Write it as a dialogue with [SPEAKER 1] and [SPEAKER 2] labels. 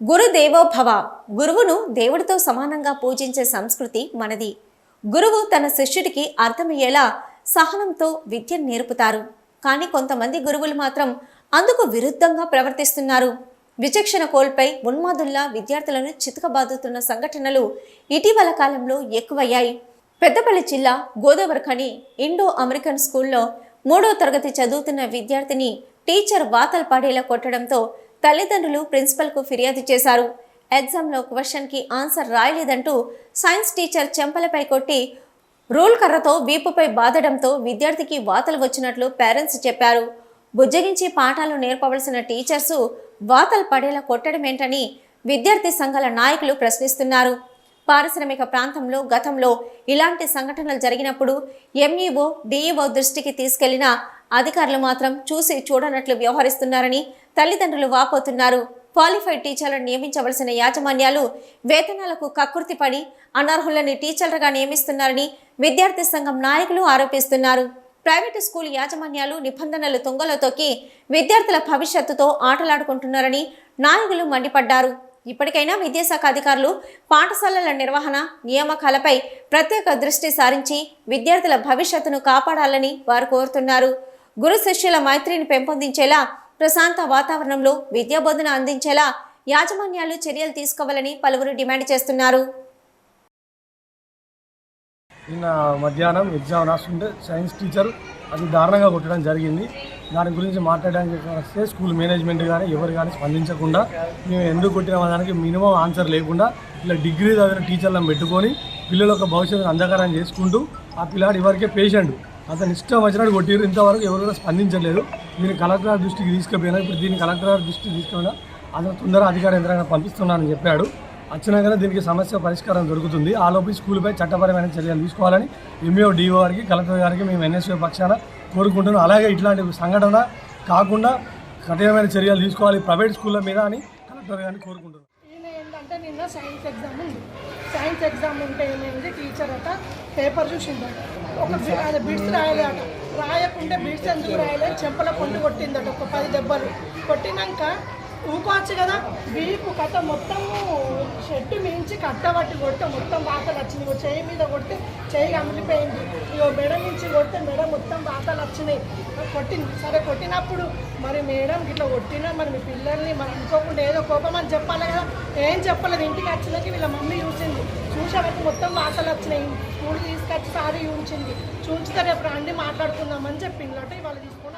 [SPEAKER 1] గురుదేవో భవ. గురువును దేవుడితో సమానంగా పూజించే సంస్కృతి మనది. గురువు తన శిష్యుడికి అర్థమయ్యేలా సహనంతో విద్యను నేర్పుతారు. కానీ కొంతమంది గురువులు మాత్రం అందుకు విరుద్ధంగా ప్రవర్తిస్తున్నారు. విచక్షణ కోల్పై ఉన్మాదుల్లా విద్యార్థులను చితకబాదుతున్న సంఘటనలు ఇటీవల కాలంలో ఎక్కువయ్యాయి. పెద్దపల్లి జిల్లా గోదావరిఖని ఇండో అమెరికన్ స్కూల్లో మూడో తరగతి చదువుతున్న విద్యార్థిని టీచర్ వాతలు పాడేలా కొట్టడంతో తల్లిదండ్రులు ప్రిన్సిపల్కు ఫిర్యాదు చేశారు. ఎగ్జామ్లో క్వశ్చన్కి ఆన్సర్ రాయలేదంటూ సైన్స్ టీచర్ చెంపలపై కొట్టి రూల్ కర్రతో వీపుపై బాధడంతో విద్యార్థికి వాతలు వచ్చినట్లు పేరెంట్స్ చెప్పారు. బుజ్జగించి పాఠాలు నేర్పవలసిన టీచర్సు వాతలు పడేలా కొట్టడమేంటని విద్యార్థి సంఘాల నాయకులు ప్రశ్నిస్తున్నారు. పారిశ్రామిక ప్రాంతంలో గతంలో ఇలాంటి సంఘటనలు జరిగినప్పుడు ఎంఈఓ డిఈఓ దృష్టికి తీసుకెళ్ళిన అధికారులు మాత్రం చూసి చూడనట్లు వ్యవహరిస్తున్నారని తల్లిదండ్రులు వాపోతున్నారు. క్వాలిఫైడ్ టీచర్లను నియమించవలసిన యాజమాన్యాలు వేతనాలకు కక్కుర్తిపడి అనర్హులని టీచర్లుగా నియమిస్తున్నారని విద్యార్థి సంఘం నాయకులు ఆరోపిస్తున్నారు. ప్రైవేటు స్కూల్ యాజమాన్యాలు నిబంధనలు తుంగలో తొక్కి విద్యార్థుల భవిష్యత్తుతో ఆటలాడుకుంటున్నారని నాయకులు మండిపడ్డారు. ఇప్పటికైనా విద్యాశాఖ అధికారులు పాఠశాలల నిర్వహణ నియామకాలపై ప్రత్యేక దృష్టి సారించి విద్యార్థుల భవిష్యత్తును కాపాడాలని వారు కోరుతున్నారు. గురు శిష్యుల మైత్రిని పెంపొందించేలా ప్రశాంత వాతావరణంలో విద్యాబోధన అందించేలా యాజమాన్యాలు చర్యలు తీసుకోవాలని పలువురు డిమాండ్ చేస్తున్నారు.
[SPEAKER 2] నిన్న మధ్యాహ్నం ఎగ్జామ్ రాస్తుంటే సైన్స్ టీచర్ అది దారుణంగా కొట్టడం జరిగింది. దాని గురించి మాట్లాడడానికి వస్తే స్కూల్ మేనేజ్మెంట్ కానీ ఎవరు కానీ స్పందించకుండా మేము ఎందుకు కొట్టిన దానికి మినిమం ఆన్సర్ లేకుండా ఇలా డిగ్రీ చదివిన టీచర్లను పెట్టుకొని పిల్లల యొక్క భవిష్యత్తును అంధకారం చేసుకుంటూ ఆ పిల్లాడు ఎవరికే పేషెంట్. అతను ఇష్టం వచ్చినట్టు కొట్టిరు. ఇంతవరకు ఎవరు కూడా స్పందించలేదు దీన్ని కలెక్టర్ గారి దృష్టికి తీసుకుపోయినా ఇప్పుడు దీన్ని కలెక్టర్ గారి దృష్టికి తీసుకుపోయినా అతను తొందర అధికార యంత్రాంగం పంపిస్తున్నానని చెప్పాడు. వచ్చినాకనే దీనికి సమస్య పరిష్కారం దొరుకుతుంది. ఆలోపు స్కూల్పై చట్టపరమైన చర్యలు తీసుకోవాలని ఎంఈఓ డిఓ గారికి కలెక్టర్ గారికి మేము ఎన్ఎస్ఓ పక్షాన కోరుకుంటున్నాం. అలాగే ఇట్లాంటి సంఘటన కాకుండా కఠినమైన చర్యలు తీసుకోవాలి ప్రైవేట్ స్కూళ్ళ మీద అని కలెక్టర్ గారిని కోరుకుంటున్నాం.
[SPEAKER 3] ఏంటంటే నిన్న సైన్స్ ఎగ్జామ్ ఉంది. సైన్స్ ఎగ్జామ్ ఉంటే ఏమైంది? టీచర్ అట పేపర్ చూసిందట ఒక అది బిడ్స్ రాయలేదట రాయకుంటే బిడ్స్ ఎందుకు రాయలేదు చెంపల పొండి కొట్టిందట ఒక పది దెబ్బలు. కొట్టినాక ఊకోవచ్చు కదా? వీపు కథ మొత్తము షెడ్ మించి కట్టబట్టి కొడితే మొత్తం వాతలు వచ్చినాయి. ఇగో చేయి మీద కొడితే చేయి అమిలిపోయింది. ఇగో మెడ మించి కొడితే మెడ మొత్తం వాతలు వచ్చినాయి. కొట్టింది సరే కొట్టినప్పుడు మరి మేడం ఇట్లా కొట్టినా మరి మీ పిల్లల్ని మరి అనుకోకుండా ఏదో కోపం అని చెప్పాలి కదా? ఏం చెప్పలేదు. ఇంటికి వచ్చినాక వీళ్ళ మమ్మీ చూసింది. చూసేవరకు మొత్తం వాతలు వచ్చినాయి. స్కూల్ తీసుకొచ్చి సారీ చూపించింది. చూపిస్తే ఎప్పుడు రండి మాట్లాడుకుందామని చెప్పింది. అంటే వాళ్ళు తీసుకొని